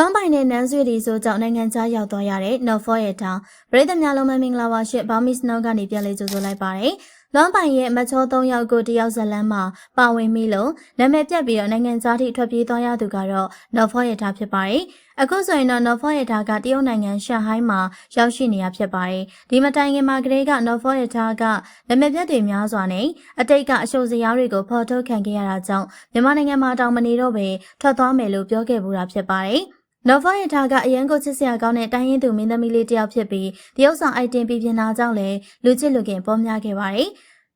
လွမ်းပိုင်တဲ့နန်းဆွေဒီဆိုကြောင့်နိုင်ငံခြားရောက်သွားရတဲ့ Not For ရဲ့တောင်ပြည်သက်များလုံးမမင်္ဂလာပါရှစ်ဘာမစ်နောကနေပြန်လေးကြိုဆိုလိုက်ပါတယ်။လွမ်းပိုင်ရဲ့မချော၃ယောက်ကိုတယောက်ဇလန်းမှာပါဝင်မိလို့နာမည်ပြတ်ပြီးတော့နိုင်ငံခြားထိထွက်ပြေးသွားရသူကတော့ Not For ရဲ့ထားဖြစ်ပါတယ်။အခုဆိုရင်တော့ Not For ရဲ့ထားကတရုတ်နိုင်ငံရှန်ဟိုင်းမှာရောက်ရှိနေရဖြစ်ပါတယ်။ဒီမတိုင်ခင်မှာကလေးက Not For ရဲ့ထားကနာမည်ပြတ်တွေများစွာနဲ့အတိတ်ကအရှုပ်စရာတွေကိုဖော်ထုတ်ခံခဲ့ရတာကြောင့်မြန်မာနိုင်ငံမှာတောင်မနေတော့ပဲထွက်သွားမယ်လို့ပြောခဲ့ပူတာဖြစ်ပါတယ်။ နော်ဖောရထားကအရန်ကိုချစ်စရာကောင်းတဲ့တိုင်းရင်းသူမင်းသမီးလေးတစ်ယောက်ဖြစ်ပြီးတရုတ်ဆောင်အိုက်တင်ပြပြနာကြောင့်လည်းလူချစ်လူခင်ပေါ်များခဲ့ပါတယ်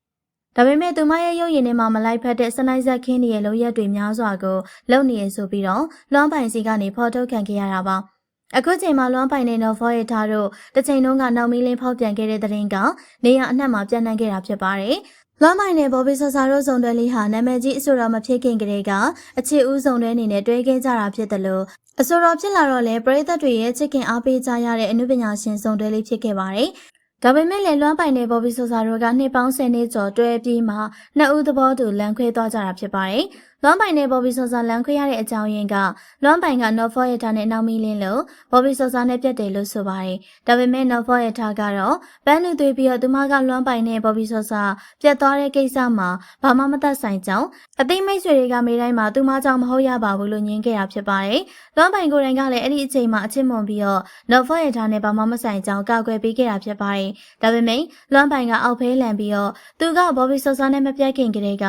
။ဒါပေမဲ့သူမရဲ့ရုပ်ရည်နဲ့မှမလိုက်ဖက်တဲ့စနိုက်ဇက်ခင်းရဲ့လုံရက်တွေများစွာကိုလုံနေရဆိုပြီးတော့လွမ်းပိုင်စီကနေဖော်ထုတ်ခံခဲ့ရတာပါ။အခုချိန်မှာလွမ်းပိုင်တဲ့နော်ဖောရထားတို့တစ်ချိန်လုံးကနောက်မီးလင်းဖောက်ပြန်ခဲ့တဲ့တဲ့ရင်ကနေရအနှံ့မှာပြန့်နှံ့ခဲ့တာဖြစ်ပါတယ်။ လွမ်းမိုင်နဲ့ဘော်ဘီဆာဆာတို့စုံတွဲလေးဟာနာမည်ကြီးအဆိုတော်မဖြစ်ခင်ကတည်းကအခြေဦးစုံတွဲအနေနဲ့တွဲခဲ့ကြတာဖြစ်တယ်လို့အဆိုတော်ဖြစ်လာတော့လဲပရိသတ်တွေရဲ့ချစ်ခင်အားပေးကြရတဲ့အမှုပညာရှင်စုံတွဲလေးဖြစ်ခဲ့ပါတယ်။ဒါပေမဲ့လည်းလွမ်းပိုင်တဲ့ဘော်ဘီဆာဆာတို့ကနှစ်ပေါင်း10နှစ်ကျော်တွဲပြီးမှနှစ်ဦးသဘောတူလမ်းခွဲသွားကြတာဖြစ်ပါတယ်။ လွမ်းပိုင်နဲ့ဘော်ဘီဆာဆာလမ်းခွဲရတဲ့အကြောင်းရင်းကလွမ်းပိုင်ကနော်ဖောရထားနဲ့နောက်မီလင်းလို့ဘော်ဘီဆာဆာနဲ့ပြတ်တယ်လို့ဆိုပါတယ်။ဒါပေမဲ့နော်ဖောရထားကတော့ပန်းလူသွေးပြီးတော့သူမကလွမ်းပိုင်နဲ့ဘော်ဘီဆာဆာပြတ်သွားတဲ့ကိစ္စမှာဘာမှမသက်ဆိုင်ကြောင်းအသိမိတ်ဆွေတွေကမေးတိုင်းမှာသူမကြောင့်မဟုတ်ရပါဘူးလို့ညင်းခဲ့တာဖြစ်ပါတယ်။လွမ်းပိုင်ကိုယ်တိုင်ကလည်းအဲ့ဒီအချိန်မှာအချစ်မွန်ပြီးတော့နော်ဖောရထားနဲ့ဘာမှမဆိုင်ကြောင်းကောက်ွယ်ပေးခဲ့တာဖြစ်ပါတယ်။ဒါပေမဲ့လွမ်းပိုင်ကအောက်ဖဲလန်ပြီးတော့သူကဘော်ဘီဆာဆာနဲ့မပြတ်ခင်ကလေးက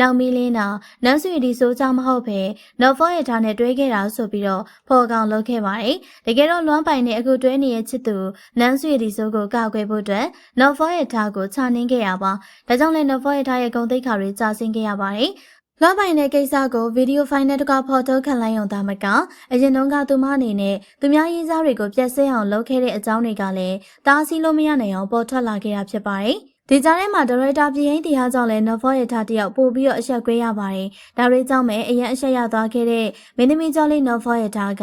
နောက်မီလင်းတာနန်းဆွေဒီဆိုကြောင့်မဟုတ်ပဲနော်ဖောရထားနဲ့တွဲခဲ့တာဆိုပြီးတော့ဖော်ကောင်လုပ်ခဲ့ပါတယ်။တကယ်တော့လွမ်းပိုင်နဲ့အခုတွဲနေတဲ့ချစ်သူနန်းဆွေဒီဆိုကိုကောက်ွယ်ဖို့အတွက်နော်ဖောရထားကိုချနှင်းခဲ့ရပါ။ဒါကြောင့်လည်းနော်ဖောရထားရဲ့ဂုံတိတ်ခါတွေကြာဆင်းခဲ့ရပါတယ်။လောပိုင်တဲ့ကိစ္စကိုဗီဒီယိုဖိုင်နဲ့တကဖော်ထုတ်ခံလိုက်ရုံသာမကအရင်တုန်းကသူမအနေနဲ့သူများရေးစားတွေကိုပြက်ဆဲအောင်လုပ်ခဲ့တဲ့အကြောင်းတွေကလည်းတားဆီးလို့မရနိုင်အောင်ပေါ်ထွက်လာခဲ့တာဖြစ်ပါတယ်။ ဒီကြားထဲမှာဒါရိုက်တာပြည်ဟိန်းတရားကြောင့်လည်းနော်ဖောရထားတယောက်ပို့ပြီးတော့အဆက်ကွေးရပါတယ်။ဒါတွေကြောင့်ပဲအရင်အဆက်ရသွားခဲ့တဲ့မင်းသမီးကျော်လေးနော်ဖောရထားက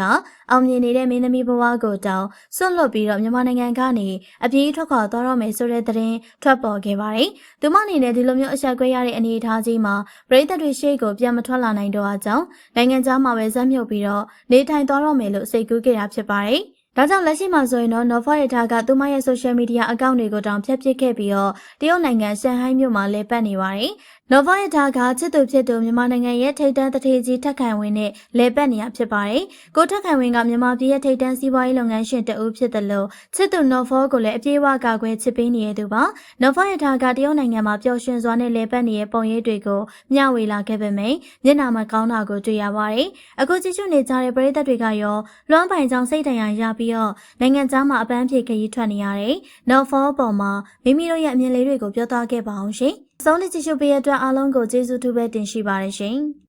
အောင်မြင်နေတဲ့မင်းသမီးဘဝကိုတောင်းစွန့်လွတ်ပြီးတော့မြန်မာနိုင်ငံကနေအပြေးထွက်ခွာသွားတော့မယ်ဆိုတဲ့သတင်းထွက်ပေါ်ခဲ့ပါတယ်။သူမအနေနဲ့ဒီလိုမျိုးအဆက်ကွေးရတဲ့အနေအထားကြီးမှာပြည်သက်တွေရှေ့ကိုပြန်မထွက်လာနိုင်တော့အကြောင်းနိုင်ငံခြားမှာပဲဇက်မြုပ်ပြီးတော့နေထိုင်သွားတော့မယ်လို့စိတ်ကူးခဲ့တာဖြစ်ပါတယ်။ ဒါကြောင့်လက်ရှိမှာဆိုရင်တော့ Nova Data ကသူမရဲ့ social media account တွေကိုတောင်ဖျက်ပစ်ခဲ့ပြီးတော့တရုတ်နိုင်ငံရှန်ဟိုင်းမြို့မှာလဲပတ်နေပါတယ်။ Nova Data ကချစ်သူဖြစ်သူမြန်မာနိုင်ငံရဲ့ထိပ်တန်းတထေကြီးထက်ခိုင်ဝင်းနဲ့လဲပတ်နေရဖြစ်ပါတယ်။ကိုထက်ခိုင်ဝင်းကမြန်မာပြည်ရဲ့ထိပ်တန်းစီးပွားရေးလုပ်ငန်းရှင်တဦးဖြစ်တယ်လို့ချစ်သူ Nova ကိုလည်းအပြေးအဝကာကွယ်ချစ်ပေးနေရသူပါ။ Nova Data ကတရုတ်နိုင်ငံမှာပျော်ရွှင်စွာနဲ့လဲပတ်နေတဲ့ပုံရိပ်တွေကိုမျှဝေလာခဲ့ပေမယ့်မျက်နှာမှာကောင်းတာကိုတွေ့ရပါတယ်။အခုကြည့်ရှုနေကြတဲ့ပရိသတ်တွေကရောလွမ်းပိုင်ကြောင့်စိတ်တရာရပြီးတော့နိုင်ငံသားမှာအပန်းဖြေခရီးထွက်နေရတယ်။ No for ပေါ်မှာမိမိတို့ရဲ့အမြင်လေးတွေကိုပြောသွားခဲ့ပါအောင်ရှင်။ဆုံးနေကြည့်ရှုပေးတဲ့အတွက်အားလုံးကိုကျေးဇူးတူပဲတင်ရှိပါတယ်ရှင်။